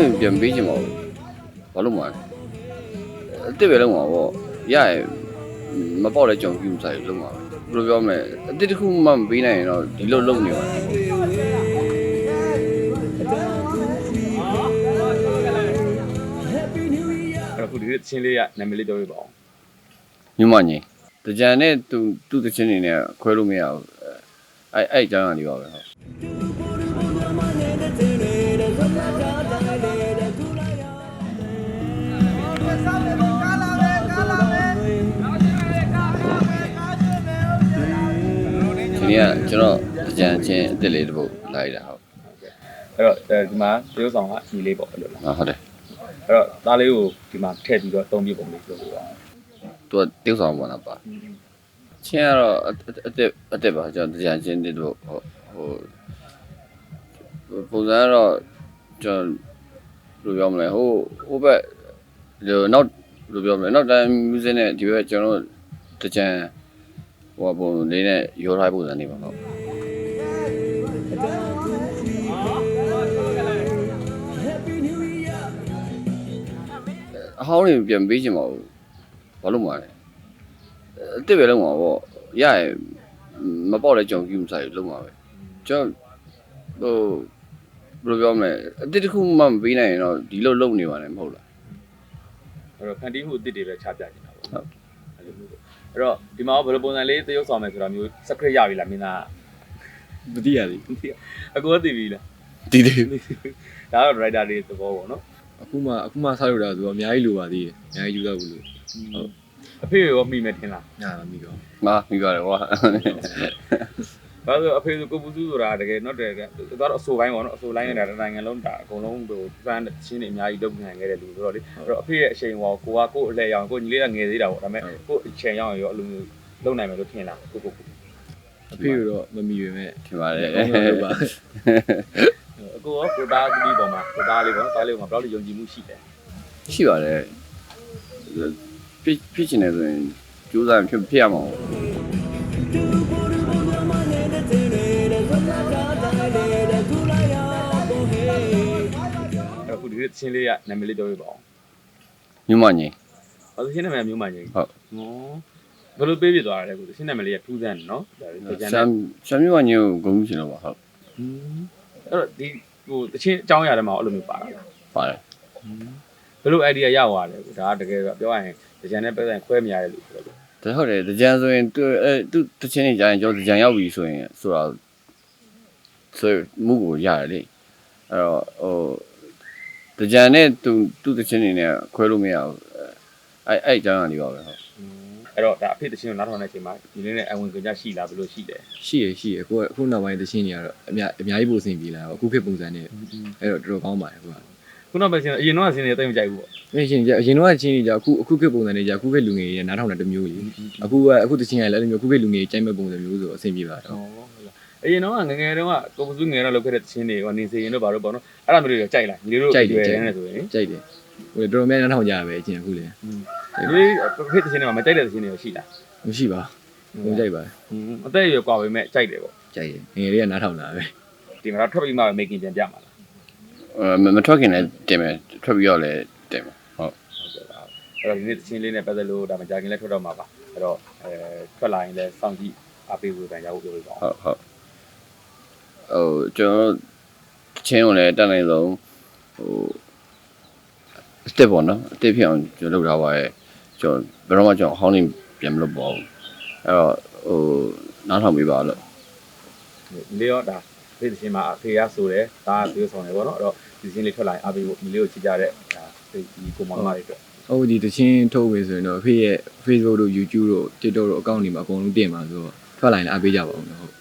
င်းတွေပြန်ပေးချင်ပါဘူးဘာလို့မလဲအစ်စ်ပဲလုံးပါဗောရရမပေါ့လဲကြောင်ပြူမဆိုင်လုံးပါဘယ်လိုပြောမလဲအစ်စ်တစ်ခုမှမပေးနိုင်ရင်တော့ဒီလိုလုံးနေပါအဲ့တော့ခုဒီနေ့ချင်းလေးကနာမည်လေးပြောပြပါအောင်ညမကြီးတကြံနဲ့သူသူ့တချင်းနေနဲ့ခွဲလို့မရဘူးအဲ့အဲ့အကြောင်းအရာလေးပါပဲဟုတ် ဒီနေ့ကကျွန်တော်ကြံချင်းအစ်စ်လေးတစ်ပုတ်လိုက်တာဟုတ်အဲ့တော့အဲဒီမှာတရုတ်ဆောင်ကညီလေးပေါ့အဲ့လိုလားဟာဟုတ်တယ်အဲ့တော့သားလေးကိုဒီမှာထည့်ပြီးတော့သုံးပြပုံလေးပြောပြပါအောင်သူကတိကျဆောင်ပေါ်လာပါချင်းကတော့အအစ်စ်အစ်စ်ပါကျွန်တော်ကြံချင်းတစ်ပုတ်ဟုတ်ဟိုပုံစံကတော့ကျွန်တော်ဘယ်လိုပြောမလဲဟိုဟိုဘက်ဒီနောက်ဘယ်လိုပြောမလဲနောက်တိုင်း music နဲ့ဒီဘက်ကျွန်တော်တကြံ ဟိုပုံလေးနဲ့ရောထားပုံစံနေပါဟုတ်အဟောင်းတွေပြန်ပေးချင်ပါဘူးဘာလို့မလဲအစ်စ်ပဲလုံးပါဗောရရမပေါ့လဲကြောင်ပြူမဆိုင်လုံးပါပဲကျွန်တော်ဟိုဘယ်လိုပြောမလဲအစ်စ်တစ်ခုမှမပေးနိုင်ရင်တော့ဒီလိုလုံးနေပါနဲ့မဟုတ်လားအဲ့တော့ဖန်တီးမှုအစ်စ်တွေပဲချပြနေတာပေါ့ဟုတ် အဲ့လိုမျိုးပေါ့အဲ့တော့ဒီမှာဘယ်လိုပုံစံလေးတရုတ်ဆောင်မယ်ဆိုတာမျိုး secret ရပြီလားမင်းသားမသိရသေးအကူသိပြီလားဒီဒီဒါတော့ writer တွေသဘောပေါ့နော်အခုမှအခုမှဆောက်ရတာဆိုတော့အများကြီးလိုပါသေးတယ်အများကြီးယူရဘူးလို့ဟုတ်အဖေရောမိမယ်ထင်လားညာမိကောငါမိပါတယ်ကွာ ဘာလို့အဖေဆိုကိုပူစုဆိုတာတကယ်တော့တကယ်တော့အဆိုပိုင်းပေါ့နော်အဆိုလိုင်းနေတာတစ်နိုင်ငံလုံးဒါအကုန်လုံးဟို fan ချင်းတွေအများကြီးလုပ်နိုင်ခဲ့တဲ့လူဆိုတော့လေအဲ့တော့အဖေရဲ့အချိန်ဟောကိုကကိုအလဲရောင်ကိုညီလေးကငယ်သေးတာပေါ့ဒါပေမဲ့ကိုအချိန်ရောင်ရောအလိုမျိုးလုပ်နိုင်မယ်လို့ထင်လားကိုကိုအဖေကတော့မမီပဲမဲ့ထင်ပါတယ်အကောင်းဆုံးလုပ်ပါအကိုရောကိုသားသမီးပေါ်မှာကိုသားလေးပေါ့နော်သားလေးပေါ်မှာဘယ်လောက်ယုံကြည်မှုရှိလဲရှိပါတယ်ဖြစ်ဖြစ်ချင်တယ်ဆိုရင်ကြိုးစားရင်ဖြစ်ဖြစ်ရမှာပေါ့ ဒီနေ့ချင်းလေးကနာမည်လေးပြောပြပါအောင်ညမကြီးဘာလို့ချင်းနာမည်မျိုးမှန်ကြီးဟုတ်ဟောဘယ်လိုပေးပြသွားရလဲကိုချင်းနာမည်လေးကထူးဆန်းတယ်နော်ဒါလေးကြံဆမ်ဆမ်မြမကြီးကိုဂုဏ်ယူချင်တော့ပါဟုတ်အဲ့တော့ဒီဟိုတချင်းအကြောင်းအရာတွေမှာအဲ့လိုမျိုးပါတာလားပါတယ်ဘယ်လို idea ရသွားလဲဒါကတကယ်ပြောရရင်ကြံနဲ့ပတ်သက်ခွဲမရတဲ့လူဆိုတော့ဒါဟုတ်တယ်ကြံဆိုရင်သူအဲသူတချင်းနေကြရင်ကျွန်တော်ကြံရောက်ပြီဆိုရင်ဆိုတော့ဆိုမှုကိုရတယ်လေအဲ့တော့ဟို ကြံနဲ့သူသူတချင်းနေနဲ့ခွဲလို့မရဘူးအဲ့အဲ့အကြောင်းအရာလေးပါပဲဟုတ်အဲ့တော့ဒါအဖေတချင်းကိုနားထောင်တဲ့အချိန်မှာဒီနေ့နဲ့အဝင်ကြကြရှိလားဘယ်လိုရှိလဲရှိရရှိရအခုအခုနောက်ပိုင်းတချင်းတွေကတော့အများအများကြီးပို့ဆင်ပြေလာတော့အခုခေတ်ပုံစံနဲ့အဲ့တော့တော်တော်ကောင်းပါတယ်အခုကခုနကပဲချင်းအရင်တော့ဆင်းနေတိတ်မကြိုက်ဘူးပေါ့အရှင်ကြအရင်တော့ချင်းတွေကြအခုအခုခေတ်ပုံစံတွေကြအခုခေတ်လူငယ်တွေနားထောင်တာတစ်မျိုးကြီးအခုကအခုတချင်းကလည်းအဲ့လိုမျိုးအခုခေတ်လူငယ်ကြိုက်မဲ့ပုံစံမျိုးဆိုတော့အဆင်ပြေပါတော့ဟုတ်လား အရင်တော့ငငယ်တုန်းကကိုပစုငယ်တော့လုပ်ခဲ့တဲ့ချင်းတွေကနေစေရင်တို့ဘာလို့ပေါ့နော်အဲ့ဒါမျိုးတွေကြိုက်လားညီတို့ရွယ်နေဆိုရင် ကြိုက်တယ်ဟိုတော်တော်များများနားထောင်ကြရပဲအချင်းအခုလည်း ဒီဖေးတချင်းတွေမှာမကြိုက်တဲ့တချင်းတွေရှိလား မရှိပါဘူးကြိုက်ပါ အသက်ရွယ်กว่าပဲမဲ့ကြိုက်တယ်ပေါ့ ကြိုက်တယ်ငယ်လေးကနားထောင်တာပဲ ဒီမှာထွက်ပြီးမှ making ပြန်ပြမှာလား အဲမထွက်ခင်လည်းတင်မယ်ထွက်ပြီးတော့လည်းတင်မယ်ဟုတ် ဟုတ်ကဲ့ပါအဲ့တော့ဒီနေ့တချင်းလေးနဲ့ပတ်သက်လို့ဒါမှကြာခင်လဲထွက်တော့မှာပါအဲ့တော့အဲထွက်လာရင်လဲစောင့်ကြည့်အားပေးဖို့တန်ရဖို့ပြောပြပါအောင် ဟုတ်ဟုတ် ဟိုကျွန်တော်ချင်းကိုလည်းတက်နိုင်ဆုံးဟိုစတက်ပေါ့နော်အတက်ဖြစ်အောင်ကျွန်တော်လုပ်ထားပါရဲ့ကျွန်တော်ဘယ်တော့မှကျွန်တော်ဟောင်းနေပြန်မလုပ်ပါဘူးအဲ့တော့ဟိုနားထောင်ပေးပါလို့ဒီလေးရောဒါဖေးတချင်းမှာအဖေရဆိုတယ်ဒါကပြောဆောင်တယ်ပေါ့နော်အဲ့တော့ဒီချင်းလေးထွက်လာရင်အားပေးဖို့ဒီလေးကိုချစ်ကြတဲ့ဒါဒီကိုမောင်မလေးအတွက်ဟုတ်ဒီတချင်းထုတ်ပြီဆိုရင်တော့အဖေရဲ့ Facebook တို့ YouTube တို့ TikTok တို့အကောင့်တွေမှာအကုန်လုံးတင်ပါဆိုတော့ထွက်လာရင်လည်းအားပေးကြပါဦးနော်ဟုတ်